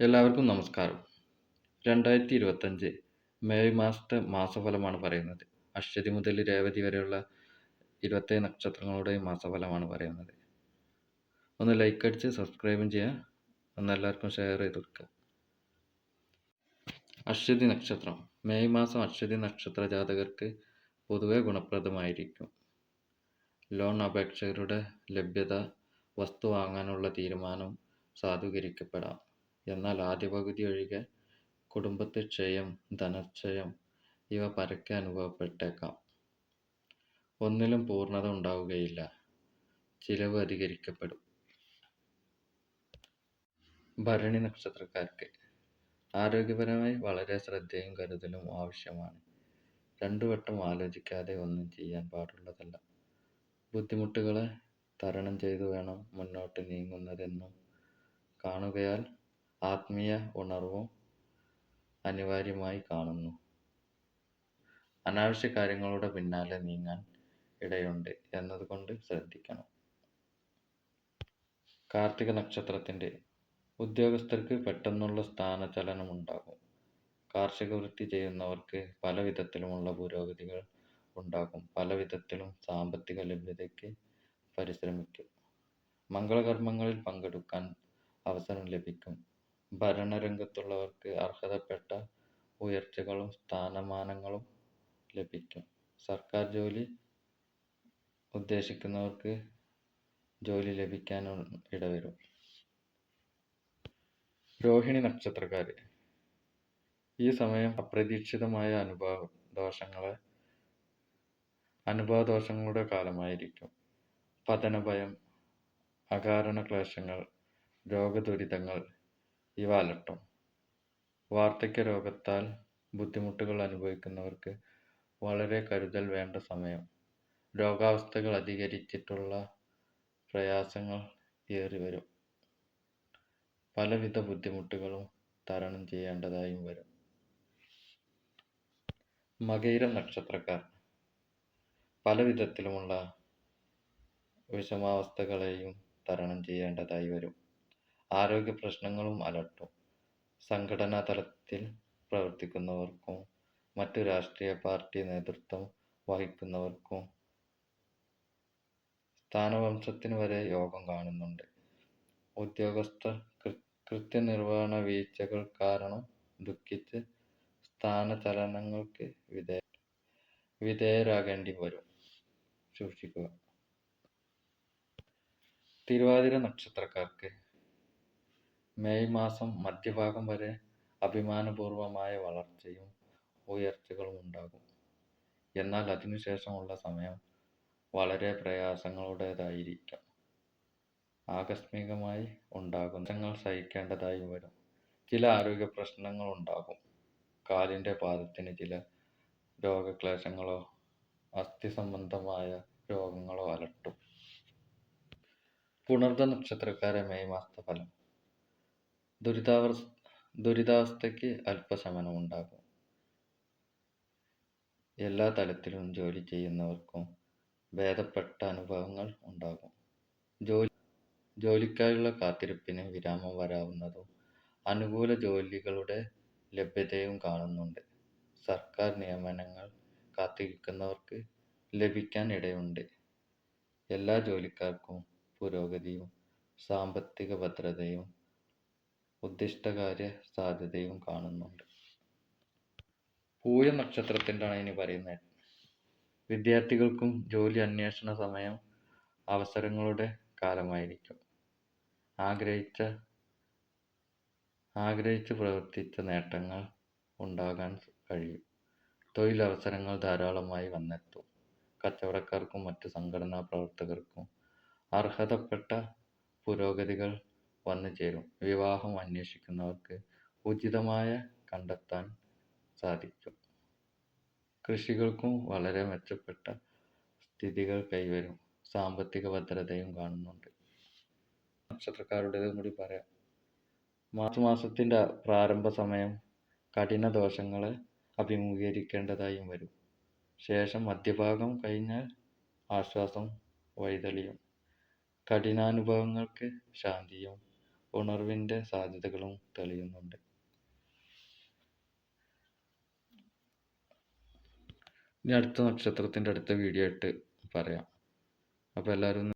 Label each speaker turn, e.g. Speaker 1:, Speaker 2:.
Speaker 1: എല്ലാവർക്കും നമസ്കാരം. രണ്ടായിരത്തി ഇരുപത്തഞ്ച് മെയ് മാസത്തെ മാസഫലമാണ് പറയുന്നത്. അശ്വതി മുതൽ രേവതി വരെയുള്ള ഇരുപത്തേഴ് നക്ഷത്രങ്ങളുടെയും മാസഫലമാണ് പറയുന്നത്. ഒന്ന് ലൈക്ക് അടിച്ച് സബ്സ്ക്രൈബും ചെയ്യുക. ഒന്ന് എല്ലാവർക്കും ഷെയർ ചെയ്ത് കൊടുക്കുക. അശ്വതി നക്ഷത്രം. മെയ് മാസം അശ്വതി നക്ഷത്ര ജാതകർക്ക് പൊതുവെ ഗുണപ്രദമായിരിക്കും. ലോൺ അപേക്ഷകരുടെ ലഭ്യത വസ്തു വാങ്ങാനുള്ള തീരുമാനം സാധൂകരിക്കപ്പെടാം. എന്നാൽ ആദ്യ പകുതി ഒഴികെ കുടുംബത്ത് ക്ഷയം ധനക്ഷയം ഇവ പരക്കെ അനുഭവപ്പെട്ടേക്കാം. ഒന്നിലും പൂർണത ഉണ്ടാവുകയില്ല. ചിലവ് അധികരിക്കപ്പെടും. ഭരണി നക്ഷത്രക്കാർക്ക് ആരോഗ്യപരമായി വളരെ ശ്രദ്ധയും കരുതലും ആവശ്യമാണ്. രണ്ടു വട്ടം ആലോചിക്കാതെ ഒന്നും ചെയ്യാൻ പാടുള്ളതല്ല. ബുദ്ധിമുട്ടുകളെ തരണം ചെയ്തു വേണം മുന്നോട്ട് നീങ്ങുന്നതെന്നും കാണുകയാൽ ആത്മീയ ഉണർവും അനിവാര്യമായി കാണുന്നു. അനാവശ്യ കാര്യങ്ങളുടെ പിന്നാലെ നീങ്ങാൻ ഇടയുണ്ട് എന്നതുകൊണ്ട് ശ്രദ്ധിക്കണം. കാർത്തിക നക്ഷത്രത്തിന്റെ ഉദ്യോഗസ്ഥർക്ക് പെട്ടെന്നുള്ള സ്ഥാനചലനമുണ്ടാകും. കാർഷിക വൃത്തി ചെയ്യുന്നവർക്ക് പല വിധത്തിലുമുള്ള പുരോഗതികൾ ഉണ്ടാകും. പല വിധത്തിലും സാമ്പത്തിക ലഭ്യതയ്ക്ക് പരിശ്രമിക്കും. മംഗളകർമ്മങ്ങളിൽ പങ്കെടുക്കാൻ അവസരം ലഭിക്കും. ഭരണരംഗത്തുള്ളവർക്ക് അർഹതപ്പെട്ട ഉയർച്ചകളും സ്ഥാനമാനങ്ങളും ലഭിക്കും. സർക്കാർ ജോലി ഉദ്ദേശിക്കുന്നവർക്ക് ജോലി ലഭിക്കാൻ ഇടവരും. രോഹിണി നക്ഷത്രക്കാർ ഈ സമയം അപ്രതീക്ഷിതമായ അനുഭവ ദോഷങ്ങളെ അനുഭവദോഷങ്ങളുടെ കാലമായിരിക്കും. പതനഭയം അകാരണ ക്ലേശങ്ങൾ രോഗദുരിതങ്ങൾ ഇവ അലട്ടും വാർദ്ധക്യ രോഗത്താൽ ബുദ്ധിമുട്ടുകൾ അനുഭവിക്കുന്നവർക്ക് വളരെ കരുതൽ വേണ്ട സമയം. രോഗാവസ്ഥകൾ അധികരിച്ചിട്ടുള്ള പ്രയാസങ്ങൾ ഏറി വരും പലവിധ ബുദ്ധിമുട്ടുകളും തരണം ചെയ്യേണ്ടതായും വരും. മകയിരം നക്ഷത്രക്കാർ. പല വിധത്തിലുമുള്ള വിഷമാവസ്ഥകളെയും തരണം ചെയ്യേണ്ടതായി വരും. ആരോഗ്യ പ്രശ്നങ്ങളും അലട്ടും. സംഘടനാ തലത്തിൽ പ്രവർത്തിക്കുന്നവർക്കും മറ്റു രാഷ്ട്രീയ പാർട്ടി നേതൃത്വം വഹിക്കുന്നവർക്കും സ്ഥാനവംശത്തിന് വരെ യോഗം കാണുന്നുണ്ട്. ഉദ്യോഗസ്ഥർ കൃത്യനിർവഹണ വീഴ്ചകൾ കാരണം ദുഃഖിച്ച് സ്ഥാനചലനങ്ങൾക്ക് വിധേയ വിധേയരാകേണ്ടി വരും. സൂക്ഷിക്കുക. തിരുവാതിര നക്ഷത്രക്കാർക്ക് മെയ് മാസം മധ്യഭാഗം വരെ അഭിമാനപൂർവമായ വളർച്ചയും ഉയർച്ചകളും ഉണ്ടാകും. എന്നാൽ അതിനുശേഷമുള്ള സമയം വളരെ പ്രയാസങ്ങളുടേതായിരിക്കും. ആകസ്മികമായി ഉണ്ടാകുന്ന സഹിക്കേണ്ടതായി വരും. ചില ആരോഗ്യ പ്രശ്നങ്ങൾ ഉണ്ടാകും. കാലിന്റെ പാദത്തിന് ചില രോഗക്ലേശങ്ങളോ അസ്ഥി സംബന്ധമായ രോഗങ്ങളോ അലട്ടും. പുണർദ നക്ഷത്രക്കാരെ മെയ് മാസത്തെ ഫലം ദുരിതാവർ ദുരിതാവസ്ഥയ്ക്ക് ഉണ്ടാകും എല്ലാ തലത്തിലും ജോലി ചെയ്യുന്നവർക്കും ഭേദപ്പെട്ട അനുഭവങ്ങൾ ഉണ്ടാകും. ജോലി ജോലിക്കായുള്ള കാത്തിരിപ്പിന് വിരാമം വരാവുന്നതും അനുകൂല ജോലികളുടെ ലഭ്യതയും കാണുന്നുണ്ട്. സർക്കാർ നിയമനങ്ങൾ കാത്തിരിക്കുന്നവർക്ക് ലഭിക്കാൻ ഇടയുണ്ട്. എല്ലാ ജോലിക്കാർക്കും പുരോഗതിയും സാമ്പത്തിക ഭദ്രതയും ഉദ്ദിഷ്ടകാര്യ സാധ്യതയും കാണുന്നുണ്ട്. പൂയ നക്ഷത്രത്തിന്റെയാണ് ഇനി പറയുന്നത്. വിദ്യാർത്ഥികൾക്കും ജോലി അന്വേഷണ സമയം അവസരങ്ങളുടെ കാലമായിരിക്കും. ആഗ്രഹിച്ച ആഗ്രഹിച്ച് പ്രവർത്തിച്ച നേട്ടങ്ങൾ ഉണ്ടാകാൻ കഴിയും. തൊഴിലവസരങ്ങൾ ധാരാളമായി വന്നെത്തും. കച്ചവടക്കാർക്കും മറ്റ് സംഘടനാ പ്രവർത്തകർക്കും അർഹതപ്പെട്ട പുരോഗതികൾ വന്നുചേരും വിവാഹം അന്വേഷിക്കുന്നവർക്ക് ഉചിതമായ കണ്ടെത്താൻ സാധിക്കും. കൃഷികൾക്കും വളരെ മെച്ചപ്പെട്ട സ്ഥിതികൾ കൈവരും. സാമ്പത്തിക ഭദ്രതയും കാണുന്നുണ്ട്. നക്ഷത്രക്കാരുടേതും കൂടി പറയാം. മാർച്ച് മാസത്തിന്റെ പ്രാരംഭ സമയം കഠിന ദോഷങ്ങളെ അഭിമുഖീകരിക്കേണ്ടതായും വരും. ശേഷം മധ്യഭാഗം കഴിഞ്ഞാൽ ആശ്വാസം വഴിതെളിയും കഠിനാനുഭവങ്ങൾക്ക് ശാന്തിയും ഉണർവിന്റെ സാധ്യതകളും തെളിയുന്നുണ്ട്. ഇനി അടുത്ത നക്ഷത്രത്തിന്റെ അടുത്ത വീഡിയോ ആയിട്ട് പറയാം. അപ്പോൾ എല്ലാവരും